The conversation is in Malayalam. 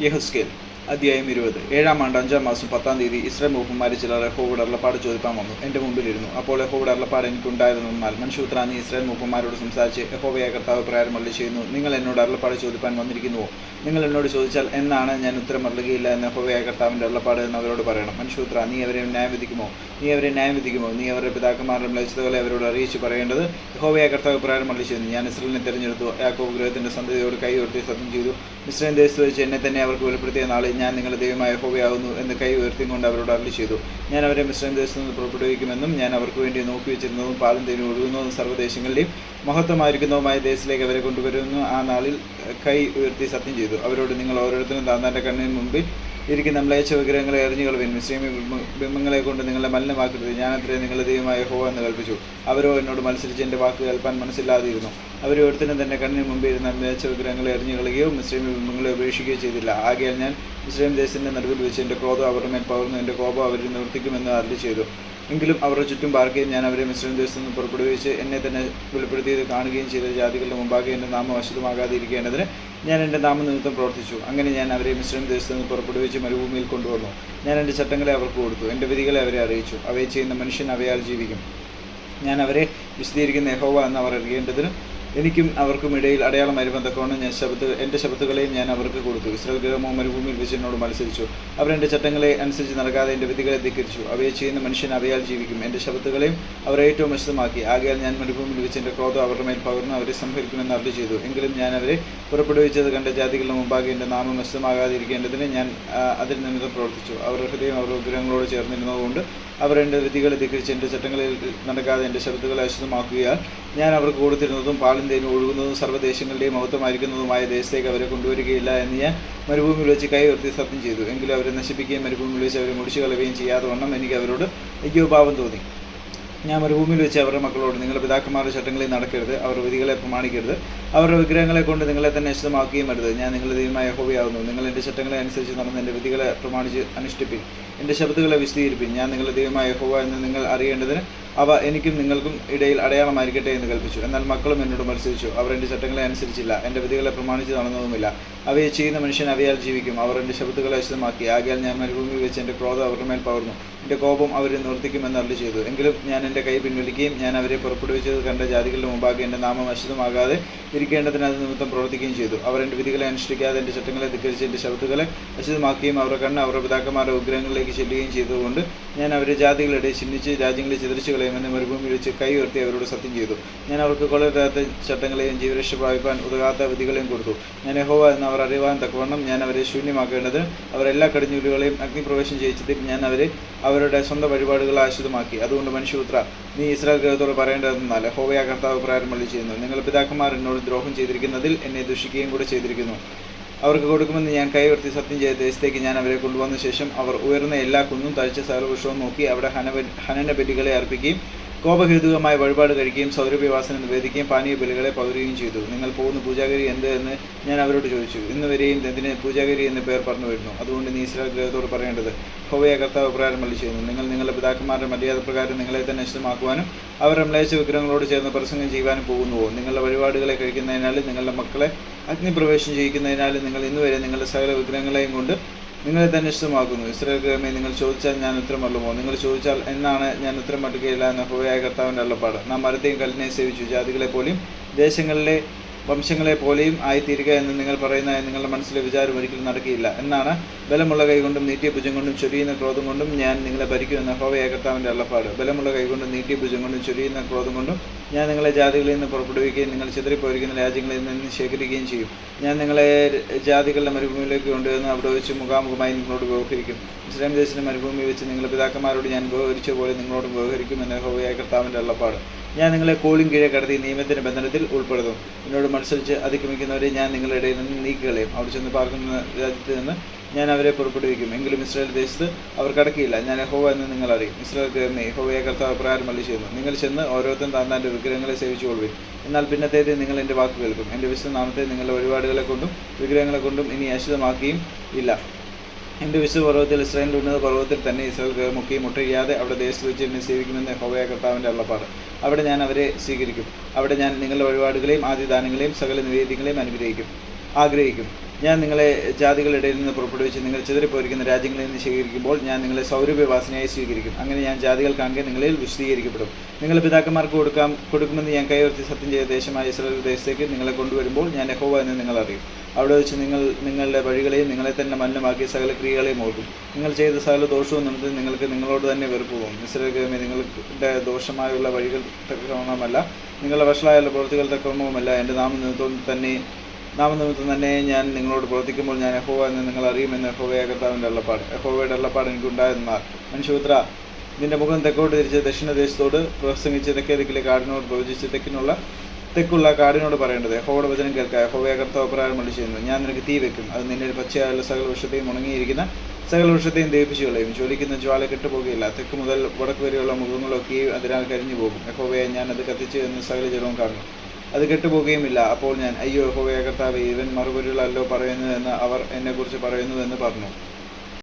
ইয়েহস্কেল അധ്യായം ഇരുപത്. ഏഴാം ആണ്ട് അഞ്ചാം മാസം പത്താം തീയതി ഇസ്രായേൽ മൂപ്പന്മാരിൽ ചിലർ യഹോവയുടെ അരുളപ്പാട് ചോദിപ്പാൻ വന്നു. എന്റെ മുമ്പിലിരുന്നു അപ്പോൾ യഹോവയുടെ അരുളപ്പാട് എനിക്കുണ്ടായതെന്നാൽ മനുഷ്യപുത്ര ഇസ്രേൽ ഇസ്രായേൽ മൂപ്പന്മാരോട് സംസാരിച്ച് യഹോവയായ കർത്താവ് പ്രകാരം അള്ളി ചെയ്യുന്നു നിങ്ങൾ എന്നോട് അരുളപ്പാട് ചോദിപ്പാൻ വന്നിരിക്കുന്നുവോ? നിങ്ങൾ എന്നോട് ചോദിച്ചാൽ എന്നാണ് ഞാൻ ഉത്തരം അറിയുകയില്ല എന്ന് യഹോവയായ കർത്താവിന്റെ അരുളപ്പാട് എന്ന് അവരോട് പറയണം. മനുഷ്യപുത്ര നീ അവരെ ന്യായം വിധിക്കുമോ? നീ അവരെ ന്യായം വിധിക്കുമോ? നീ അവരുടെ പിതാക്കന്മാരുടെ മ്ലേച്ഛതകളെ അവരോട് അറിയിച്ച് പറയേണ്ടത് യഹോവയായ കർത്താവ് പ്രകാരം അള്ളി ചെയ്യുന്നു ഞാൻ ഇസ്രേലിനെ തിരഞ്ഞെടുത്തു. യാക്കോബ് ഗൃഹത്തിന്റെ സന്തതിയോട് കൈ ഉയർത്തി സത്യം ചെയ്തു. മിശ്രയും ദേശത്ത് വെച്ച് എന്നെ തന്നെ അവർക്ക് വെളിപ്പെടുത്തിയ നാളിൽ ഞാൻ നിങ്ങളുടെ ദൈവമായ ഹോവയാകുന്നു എന്ന് കൈ ഉയർത്തിക്കൊണ്ട് അവരോട് അരളി ചെയ്തു. ഞാൻ അവരെ മിശ്രം ദേശത്ത് നിന്ന് പുറപ്പെടുവിക്കുമെന്നും ഞാൻ അവർക്ക് വേണ്ടി നോക്കി വെച്ചിരുന്നതും പാലും തേനും ഒഴുകുന്നതും സർവദേശങ്ങളുടെയും മഹത്വമായിരിക്കുന്നതുമായ ദേശത്തിലേക്ക് അവരെ കൊണ്ടുവരുമെന്നും ആ നാളിൽ കൈ ഉയർത്തി സത്യം ചെയ്തു. അവരോട് നിങ്ങൾ ഓരോരുത്തരും താന്താന്റെ കണ്ണിന് മുമ്പിൽ ഇരിക്കുന്ന മ്ലേച്ഛ വിഗ്രഹങ്ങളെ എറിഞ്ഞു കളവിൻ. ബിംബങ്ങളെ കൊണ്ട് നിങ്ങളെ മലിനമാക്കരുത്. ഞാൻ അത്രേ നിങ്ങളുടെ ദൈവമായ ഹോ എന്ന് കൽപ്പിച്ചു. അവരോ എന്നോട് മത്സരിച്ച് എന്റെ വാക്ക് കേൾപ്പാൻ മനസ്സില്ലാതിരുന്നു. അവർ തന്നെ കണ്ണിന് മുമ്പിൽ ഇരുന്ന മ്ലേച്ഛ വിഗ്രഹങ്ങളെ എറിഞ്ഞു കളയുകയോ ബിംബങ്ങളെ ഉപേക്ഷിക്കുകയോ ചെയ്തില്ല. ആകയാൽ ഞാൻ മുസ്ലിം ദേശത്തിന്റെ നടുവിൽ വെച്ച് എന്റെ ക്രോധം അവരുടെ മേൽ പകർന്നു എന്റെ കോപം അവരിൽ നിവർത്തിക്കുമെന്ന് അരളി ചെയ്തു. എങ്കിലും അവരുടെ ചുറ്റും പാർക്കുകയും ഞാൻ അവരെ മിശ്രം ദേശത്തു നിന്ന് പുറപ്പെടുവിച്ച് എന്നെ തന്നെ വെളിപ്പെടുത്തിയത് കാണുകയും ചെയ്ത ജാതികളുടെ മുമ്പാകെ എന്റെ നാമം അശുദ്ധമാകാതിരിക്കേണ്ടതിന് ഞാൻ എന്റെ നാമനിമിത്തം പ്രവർത്തിച്ചു. അങ്ങനെ ഞാൻ അവരെ മിശ്രം ദേശത്ത് നിന്ന് പുറപ്പെടുവിച്ച് മരുഭൂമിയിൽ കൊണ്ടുവന്നു. ഞാൻ എന്റെ ചട്ടങ്ങളെ അവർക്ക് കൊടുത്തു. എന്റെ വിധികളെ അവരെ അറിയിച്ചു. അവയെ ചെയ്യുന്ന മനുഷ്യൻ അവയാൽ ജീവിക്കും. ഞാൻ അവരെ വിശദീകരിക്കുന്ന യഹോവ എന്ന് അവർ അറിയേണ്ടതിന് എനിക്കും അവർക്കും ഇടയിൽ അടയാളം വരുമ്പത്തക്കോണം ഞാൻ ശബ്ദ എന്റെ ശബ്ദങ്ങളെയും ഞാൻ അവർക്ക് കൊടുത്തു. ഇസ്രായേൽ ഗ്രഹമോ മരുഭൂമിയിൽ വെച്ച് എന്നോട് മത്സരിച്ചു. അവർ എന്റെ ചട്ടങ്ങളെ അനുസരിച്ച് നടക്കാതെ എന്റെ വിധികളെ ധിക്കരിച്ചു. അവയെ ചെയ്യുന്ന മനുഷ്യൻ അവയാൽ ജീവിക്കും. എന്റെ ശബ്ദങ്ങളെയും അവർ ഏറ്റവും വിശദമാക്കി. ആകയാൽ ഞാൻ മരുഭൂമിയിൽ വെച്ച് എന്റെ ക്രോധം അവരുടെ മേൽ പകർന്ന് അവരെ സംഹരിക്കുമെന്ന് അർജി ചെയ്തു. എങ്കിലും ഞാൻ അവരെ പുറപ്പെടുവിച്ചത് കണ്ട ജാതികളുടെ മുമ്പാകെ എന്റെ നാമം വിശദമാകാതിരിക്കേണ്ടതിന് ഞാൻ അതിൽ നിമിത്തം പ്രവർത്തിച്ചു. അവരുടെ ഹൃദയം അവരുടെ ഉഗ്രഹങ്ങളോട് ചേർന്നിരുന്നതുകൊണ്ട് അവർ എന്റെ വിധികളെ ധിക്കരിച്ച് എന്റെ ചട്ടങ്ങളിൽ നടക്കാതെ എന്റെ ശബ്ദങ്ങളെ അശുദ്ധമാക്കുകയാൽ ഞാൻ അവർക്ക് കൊടുത്തിരുന്നതും പാലും തേനും ഒഴുകുന്നതും സർവദേശങ്ങളുടെയും മഹത്വമായിരിക്കുന്നതുമായ ദേശത്തേക്ക് അവരെ കൊണ്ടുവരികയില്ല എന്ന് ഞാൻ മരുഭൂമിയിൽ വെച്ച് കൈ ഉയർത്തി സത്യം ചെയ്തു. എങ്കിലും അവരെ നശിപ്പിക്കുകയും മരുഭൂമിയിൽ വെച്ച് അവരെ മുടിച്ചു കളയുകയും ചെയ്യാതെ വണ്ണം എനിക്ക് അവരോട് അയ്യോഭാവം തോന്നി. ഞാൻ മരുഭൂമിയിൽ വെച്ച് അവരുടെ മക്കളോട് നിങ്ങളുടെ പിതാക്കന്മാരുടെ ചട്ടങ്ങളിൽ നടക്കരുത് അവരുടെ വിധികളെ പ്രമാണിക്കരുത് അവരുടെ വിഗ്രഹങ്ങളെ കൊണ്ട് നിങ്ങളെ തന്നെ അശുദ്ധമാക്കുകയും അരുത്. ഞാൻ നിങ്ങളുടെ ദൈവമായ ഹോബിയാവുന്നു നിങ്ങൾ എന്റെ ചട്ടങ്ങളെ അനുസരിച്ച് നടന്ന് എന്റെ വിധികളെ പ്രമാണിച്ച് അനുഷ്ഠിപ്പിൻ. എന്റെ ശബ്ദങ്ങളെ വിശദീകരിപ്പിൻ. ഞാൻ നിങ്ങളുടെ ദൈവമായ ഹോവ എന്ന് നിങ്ങൾ അറിയേണ്ടതിന് അവ എനിക്കും നിങ്ങൾക്കും ഇടയിൽ അടയാളമായിരിക്കട്ടെ എന്ന് കൽപ്പിച്ചു. എന്നാൽ മക്കളും എന്നോട് മത്സരിച്ചു. അവർ എന്റെ ചട്ടങ്ങളെ അനുസരിച്ചില്ല. എന്റെ വിധികളെ പ്രമാണിച്ച് നടന്നതുമില്ല. അവയെ ചെയ്യുന്ന മനുഷ്യൻ അവയാൽ ജീവിക്കും. അവർ എന്റെ ശബ്ദങ്ങളെ അശുദ്ധമാക്കി ആകയാൽ ഞാൻ മരുഭൂമി വെച്ച് എന്റെ ക്രോധം അവരുടെ മേൽ പകർന്നു. എന്റെ കോപം അവരെ നിവർത്തിക്കുമെന്ന് അരളി ചെയ്തു. എങ്കിലും ഞാൻ എന്റെ കൈ പിൻവലിക്കുകയും ഞാൻ അവരെ പുറപ്പെടുവിച്ചത് കണ്ട ജാതികളുടെ മുമ്പാകെ എന്റെ നാമം അശുദ്ധമാകാതെ ഇരിക്കേണ്ടതിന് അത് നിമിത്തം പ്രവർത്തിക്കുകയും ചെയ്തു. അവർ എന്റെ വിധികളെ അനുഷ്ഠിക്കാതെ എന്റെ ചട്ടങ്ങളെ ധിക്കരിച്ച് എന്റെ ശബ്ദങ്ങളെ അശുദ്ധമാക്കുകയും അവരുടെ കണ്ണ് അവരുടെ പിതാക്കന്മാരുടെ ഉഗ്രഹങ്ങളിലേക്ക് ചെല്ലുകയും ചെയ്തുകൊണ്ട് ഞാൻ അവരെ ജാതികളുടെ ചിന്തിച്ച് രാജ്യങ്ങളെ ചിതറിച്ചു കളയുമെന്ന് മരുഭൂമി വിളിച്ച് കൈ ഉയർത്തി അവരോട് സത്യം ചെയ്തു. ഞാൻ അവർക്ക് കൊള്ളരുതാത്ത ചട്ടങ്ങളെയും ജീവരക്ഷ പ്രാപിക്കാൻ ഉതകാത്ത വിധികളെയും കൊടുത്തു. ഞാൻ യഹോവ എന്ന് അവർ അറിയുവാൻ തക്കവണ്ണം ഞാൻ അവരെ ശൂന്യമാക്കേണ്ടത് അവരെല്ലാ കടിഞ്ഞൂലുകളെയും അഗ്നിപ്രവേശം ചെയ്യിച്ചതിൽ ഞാൻ അവരെ അവരുടെ സ്വന്തം വഴിപാടുകൾ ആശ്രിതമാക്കി. അതുകൊണ്ട് മനുഷ്യപുത്ര നീ ഇസ്രായേൽ ഗ്രഹത്തോട് പറയേണ്ടതെന്നാൽ യഹോവയ കർത്താവ് മള്ളി ചെയ്യുന്നു നിങ്ങൾ പിതാക്കന്മാർ എന്നോട് ദ്രോഹം ചെയ്തിരിക്കുന്നതിൽ എന്നെ ദുഷിക്കുകയും കൂടെ ചെയ്തിരിക്കുന്നു. അവർക്ക് കൊടുക്കുമെന്ന് ഞാൻ കൈവർത്തി സത്യം ചെയ്ത ദേശത്തേക്ക് ഞാൻ അവരെ കൊണ്ടുവന്ന ശേഷം അവർ ഉയർന്ന എല്ലാ കുന്നും തഴിച്ച സർവൃക്ഷവും നോക്കി അവിടെ ഹന ഹനന ബലികളെ അർപ്പിക്കുകയും കോപഹേതുകമായ വഴിപാട് കഴിക്കുകയും സൗരഭ്യവാസന നിവേദിക്കുകയും പാനീയ ബലികളെ പകരുകയും ചെയ്തു. നിങ്ങൾ പോകുന്ന പൂജാഗിരി എന്ത് എന്ന് ഞാൻ അവരോട് ചോദിച്ചു. ഇന്ന് വരെയും ഇതിന് പൂജാഗിരി എന്ന പേർ പറഞ്ഞു വരുന്നു. അതുകൊണ്ട് നീ ഇസ്രായേൽ ഗ്രഹത്തോട് പറയേണ്ടത് ഹോവയ കർത്താവ് പ്രകാരം മല്ലി ചെയ്യുന്നു നിങ്ങൾ നിങ്ങളുടെ പിതാക്കന്മാരുടെ മര്യാദ പ്രകാരം നിങ്ങളെ തന്നെ ഇഷ്ടമാക്കുവാനും അവരുടെ മ്ലേച്ച വിഗ്രഹങ്ങളോട് ചേർന്ന് പ്രസംഗം ചെയ്യുവാനും പോകുന്നുവോ? നിങ്ങളുടെ വഴിപാടുകളെ കഴിക്കുന്നതിനാലും നിങ്ങളുടെ മക്കളെ അഗ്നിപ്രവേശം ചെയ്യിക്കുന്നതിനാലും നിങ്ങൾ ഇന്നുവരെ നിങ്ങളുടെ സകല വിഗ്രഹങ്ങളെയും കൊണ്ട് നിങ്ങളെ തന്നെ ഇഷ്ടമാക്കുന്നു. ഇസ്രായേൽ ഗ്രഹമേ നിങ്ങൾ ചോദിച്ചാൽ ഞാൻ ഉത്തരം അല്ലുമോ നിങ്ങൾ ചോദിച്ചാൽ എന്നാണ് ഞാൻ ഉത്തരം പഠിക്കുകയില്ല എന്ന ഹോയായ കർത്താവിന്റെ അള്ളപ്പാട് നാം മരത്തെയും കല്ലിനെയും സേവിച്ചു. ജാതികളെ പോലെയും ദേശങ്ങളിലെ വംശങ്ങളെ പോലെയും ആയിത്തീരുക എന്ന് നിങ്ങൾ പറയുന്ന നിങ്ങളുടെ മനസ്സിലെ വിചാരം ഒരിക്കലും നടക്കുകയില്ല. എന്നാണ് ബലമുള്ള കൈകൊണ്ടും നീട്ടിയ ഭുജം കൊണ്ടും ചൊരിയുന്ന ക്രോധം കൊണ്ടും ഞാൻ നിങ്ങളെ ഭരിക്കുമെന്ന ഹോവയ കർത്താവിന്റെ അള്ളപ്പാട് ബലമുള്ള കൈകൊണ്ടും നീട്ടിയ ഭുജം കൊണ്ടും ചൊരിയുന്ന ക്രോധം കൊണ്ടും ഞാൻ നിങ്ങളെ ജാതികളിൽ നിന്ന് പുറപ്പെടുവിക്കുകയും നിങ്ങൾ ചിതറിപ്പോയിരിക്കുന്ന രാജ്യങ്ങളിൽ നിന്ന് ശേഖരിക്കുകയും ചെയ്യും. ഞാൻ നിങ്ങളെ ജാതികളുടെ മരുഭൂമിയിലേക്ക് കൊണ്ടുവന്ന് അവിടെ വെച്ച് മുഖാമുഖമായി നിങ്ങളോട് വ്യവഹരിക്കും. ഇസ്ലാം ദേശത്തിന്റെ മരുഭൂമി വെച്ച് നിങ്ങളുടെ പിതാക്കന്മാരോട് ഞാൻ വ്യവഹരിച്ച പോലെ നിങ്ങളോട് വ്യവഹരിക്കും എന്ന ഹോവയായ കർത്താവിന്റെ അള്ളപ്പാട് ഞാൻ നിങ്ങളെ കോളിംഗ് കീഴെ കടത്തി നിയമത്തിന്റെ ബന്ധനത്തിൽ ഉൾപ്പെടുത്തും. എന്നോട് മത്സരിച്ച് അതിക്രമിക്കുന്നവരെ ഞാൻ നിങ്ങളുടെ ഇടയിൽ നിന്ന് നീക്കുകളെയും അവിടെ ചെന്ന് പാർക്കുന്ന രാജ്യത്ത് നിന്ന് ഞാൻ അവരെ പുറപ്പെടുവിക്കും. എങ്കിലും ഇസ്രായേൽ ദേശത്ത് അവർ കടക്കിയില്ല. ഞാൻ യഹോവ എന്ന് നിങ്ങൾ അറിയും. ഇസ്രായേൽ കയറുന്ന യഹോവയെ കർത്താവ് പ്രകാരം മള്ളി ചെയ്യുന്നു നിങ്ങൾ ചെന്ന് ഓരോരുത്തരും താൻ തന്റെ വിഗ്രഹങ്ങളെ സേവിച്ചു കൊള്ളുവിൻ എന്നാൽ പിന്നത്തേത് നിങ്ങൾ എന്റെ വാക്ക് കേൾക്കും. എന്റെ വിശ്വനാമത്തെ നിങ്ങളുടെ വഴിപാടുകളെ കൊണ്ടും വിഗ്രഹങ്ങളെ കൊണ്ടും ഇനി അശുദ്ധമാക്കുകയും ഇല്ല. എന്റെ വിശുദ്ധ പർവതത്തിൽ ഇസ്രായേലിന്റെ ഉന്നത പർവതത്തിൽ തന്നെ ഇസ്രായേൽ മുക്കി മുട്ടയില്ലാതെ അവിടെ ദേശത്ത് വെച്ച് എന്നെ സേവിക്കുമെന്ന് ഹോവയ കർത്താവിന്റെ അള്ളപ്പാട് അവിടെ ഞാൻ അവരെ സ്വീകരിക്കും. അവിടെ ഞാൻ നിങ്ങളുടെ വഴിപാടുകളെയും ആദ്യദാനങ്ങളെയും സകല നിവേദ്യങ്ങളെയും അനുഗ്രഹിക്കും. ആഗ്രഹിക്കും. ഞാൻ നിങ്ങളെ ജാതികളുടെ ഇടയിൽ നിന്ന് പുറപ്പെടുവിച്ച് നിങ്ങൾ ചിതറിപ്പോയിരിക്കുന്ന രാജ്യങ്ങളിൽ നിന്ന് ശേഖരിക്കുമ്പോൾ ഞാൻ നിങ്ങളെ സൗരഭ്യവാസിനിയായി സ്വീകരിക്കും. അങ്ങനെ ഞാൻ ജാതികൾക്കാകെ നിങ്ങളിൽ വിശദീകരിക്കപ്പെടും. നിങ്ങളുടെ പിതാക്കന്മാർക്ക് കൊടുക്കാം കൊടുക്കുമെന്ന് ഞാൻ കൈവർത്തി സത്യം ചെയ്ത ദേശമായ ഇസ്രായേൽ ദേശത്തേക്ക് നിങ്ങളെ കൊണ്ടുവരുമ്പോൾ ഞാൻ യഹോവ എന്ന് നിങ്ങൾ അറിയും. അവിടെ വെച്ച് നിങ്ങൾ നിങ്ങളുടെ വഴികളെയും നിങ്ങളെ തന്നെ മലിനമാക്കിയ സകല ക്രിയകളെയും ഓർക്കും. നിങ്ങൾ ചെയ്ത സകല ദോഷവും നിമിത്തം നിങ്ങൾക്ക് നിങ്ങളോട് തന്നെ വെറുപ്പ് പോകും. ഇസ്രായേൽ നിങ്ങളുടെ ദോഷമായുള്ള വഴികൾ തക്കമല്ല നിങ്ങളുടെ വഷളായുള്ള പ്രവൃത്തികൾ തക്കവണ്ണവുമല്ല. എന്റെ നാമനിമിത്തം തന്നെ നാമനിമിത്തം തന്നെ ഞാൻ നിങ്ങളോട് പ്രവർത്തിക്കുമ്പോൾ ഞാൻ യഹോവ എന്ന് നിങ്ങൾ അറിയുമെന്ന് യഹോവയ കർത്താവിന്റെ അള്ളപ്പാട് യഹോവയുടെ അള്ളപ്പാട് എനിക്കുണ്ടായിരുന്നാൽ മനുഷ്യപുത്ര നിന്റെ മുഖം തെക്കോട്ട് തിരിച്ച് ദക്ഷിണദേശത്തോട് പ്രസംഗിച്ച് തെക്കേ ദിക്കിലെ കാടിനോട് പ്രവചിച്ച് തെക്കിനുള്ള തെക്കുള്ള കാടിനോട് പറയേണ്ടത്. എഹോയുടെ വചനം കേൾക്കുക യഹോവയ കർത്താവ് പ്രകാരം മള്ളി ചെയ്യുന്നു ഞാൻ നിനക്ക് തീ വെക്കും. അത് നിന്നെ പച്ചയായുള്ള സകല വൃക്ഷത്തെയും ഉണങ്ങിയിരിക്കുന്ന സകല വൃക്ഷത്തെയും ദഹിപ്പിച്ചു കളയും ജ്വാല കെട്ടുപോകുകയില്ല. തെക്ക് മുതൽ വടക്ക് വരെയുള്ള മുഖങ്ങളൊക്കെയും അതിനാൽ കരിഞ്ഞു പോകും യഹോവയെ ഞാൻ അത് കത്തിച്ച് എന്ന് സകല ജലവും കാണും. അത് കെട്ടുപോകുകയുമില്ല. അപ്പോൾ ഞാൻ അയ്യോ ഹോവേ കർത്താവ് ഇവൻ മറുപടികളല്ലോ പറയുന്നു എന്ന് അവർ എന്നെക്കുറിച്ച് പറയുന്നുവെന്ന് പറഞ്ഞു.